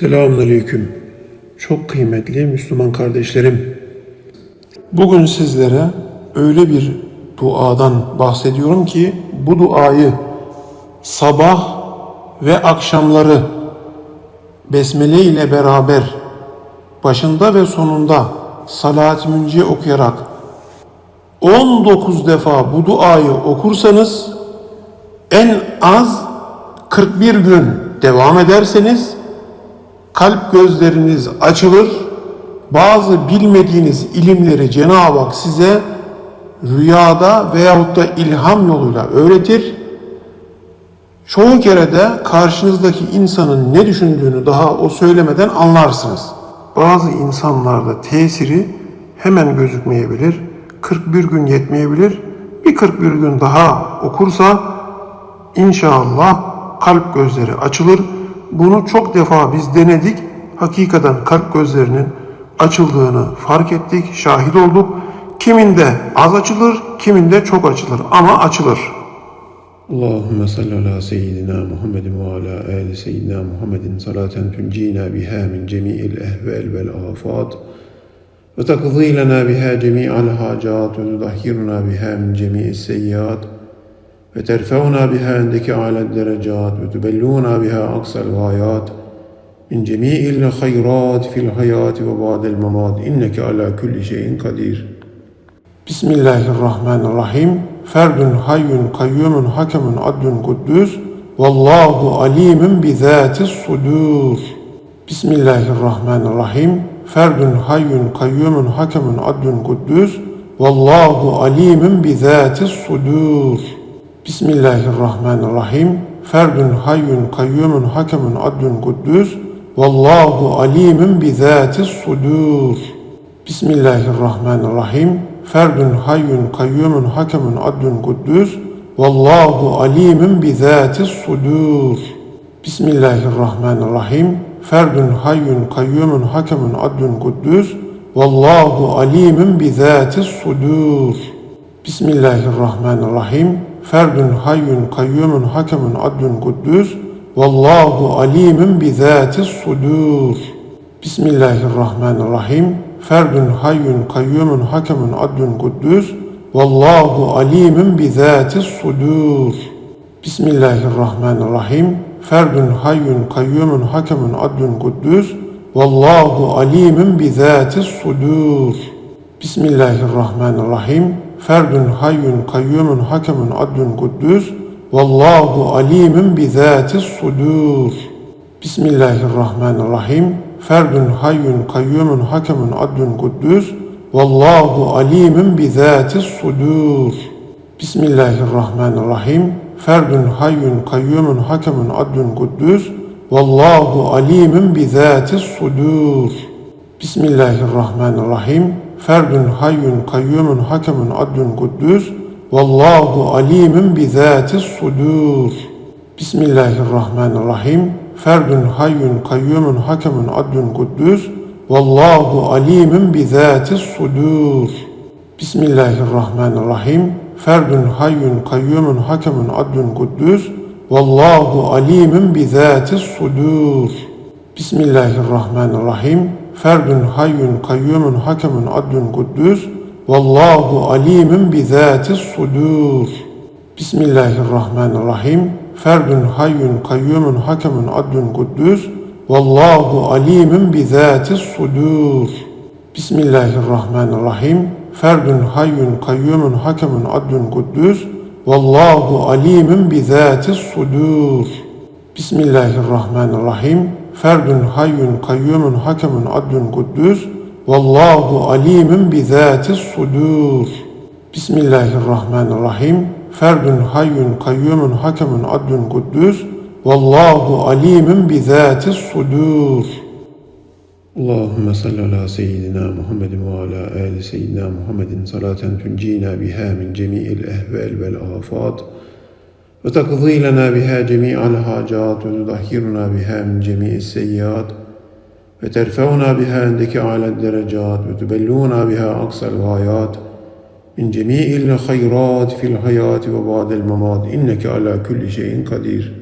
Selamünaleyküm. Çok kıymetli Müslüman kardeşlerim. Bugün sizlere öyle bir duadan bahsediyorum ki bu duayı sabah ve akşamları besmele ile beraber başında ve sonunda salat-ı münci okuyarak 19 defa bu duayı okursanız en az 41 gün devam ederseniz kalp gözleriniz açılır. Bazı bilmediğiniz ilimleri Cenab-ı Hak size rüyada veyahut da ilham yoluyla öğretir. Çoğu kere de karşınızdaki insanın ne düşündüğünü daha o söylemeden anlarsınız. Bazı insanlarda tesiri hemen gözükmeyebilir. 41 gün yetmeyebilir. Bir 41 gün daha okursa İnşallah kalp gözleri açılır. Bunu çok defa biz denedik. Hakikaten kalp gözlerinin açıldığını fark ettik, şahit olduk. Kiminde az açılır, kiminde çok açılır ama açılır. Allahümme salli ala seyyidina Muhammedin ve ala ali seyyidina Muhammedin salaten tuncina biha min cemi'il ehvel vel afat ve takzî lena biha cemi'al hacat ve tudahhiruna biha min cemi'is seyyiat ve terfeuna biha endeki âlen derecat ve tübellûna biha aksel gayat min cemî'il hayrat fil hayati ve ba'del mamat inneke ala kulli şeyin kadir. Bismillahirrahmanirrahim. Ferdun hayyun kayyumun hakemun adlun kuddüs Vallahu alimun bi zâtis sudur. Bismillahirrahmanirrahim. Ferdun hayyun kayyumun hakemun adlun kuddüs Vallahu alimun bi zâtis sudur. Bismillahirrahmanirrahim. Ferdün hayyün kayyumun hakemun adlün kuddüs. Vallahu alimun bi zatis sudur. Bismillahirrahmanirrahim. Ferdün hayyün kayyumun hakemun adlün kuddüs. Vallahu alimun bi zatis sudur. Bismillahirrahmanirrahim. Ferdün hayyün kayyumun hakemun adlün kuddüs. Vallahu alimun bi zatis sudur. Bismillahirrahmanirrahim ferdün hayyün kayyumun hakemun adlün kuddüs vallahu alimun bi zati sudur. Bismillahirrahmanirrahim. Ferdün hayyün kayyumun hakemun adlün kuddüs vallahu alimun bi zati sudur. Bismillahirrahmanirrahim. Ferdün hayyün kayyumun hakemun adlün kuddüs vallahu alimun bi zati sudur. Bismillahirrahmanirrahim. Ferdün hayyün kayyumun hakemun adlun kuddüs Vallahu alimun bi zati sudur. Bismillahirrahmanirrahim. Ferdün hayyün kayyumun hakemun adlun kuddüs Vallahu alimun bi zati sudur. Bismillahirrahmanirrahim. Ferdün hayyün kayyumun hakemun adlun kuddüs Vallahu alimun bi zati sudur. Bismillahirrahmanirrahim ferdün, hayyün, kayyumun, hakemun, adlün, kuddüs. Vallahu alimun bi zati sudur. Bismillahirrahmanirrahim. Ferdün, hayyün, kayyumun, hakemun, adlün, kuddüs. Vallahu alimun bi zati sudur. Bismillahirrahmanirrahim. Ferdün, hayyün, kayyumun, hakemun, adlün, kuddüs. Vallahu alimun bi zati sudur. Bismillahirrahmanirrahim ferdün hayyün kayyumun hakemun adlun kuddüs vallahu alimun bi zatis sudur. Bismillahirrahmanirrahim. Ferdün hayyün kayyumun hakemun adlun kuddüs vallahu alimun bi zatis sudur. Bismillahirrahmanirrahim. Ferdün hayyün kayyumun hakemun adlun kuddüs vallahu alimun bi zatis sudur. Bismillahirrahmanirrahim ferdün hayyün kayyumun hakemun adlun kuddüs vallahu alimun bi zati sudur. Bismillahirrahmanirrahim. Ferdün hayyün kayyumun hakemun adlun kuddüs vallahu alimun bi zati sudur. Allahümme salli ala seyyidina Muhammedin ve ala ali seyyidina Muhammedin salaten tuncina biha min cemi'il ehvel vel afat. وتقضي لنا بها جميع الحاجات وتطهرنا بها من جميع السيئات وترفعنا بها عندك أعلى الدرجات وتبلغنا بها أقصى الغايات من جميع الخيرات في الحياة وبعد الممات. إنك على كل شيء قدير.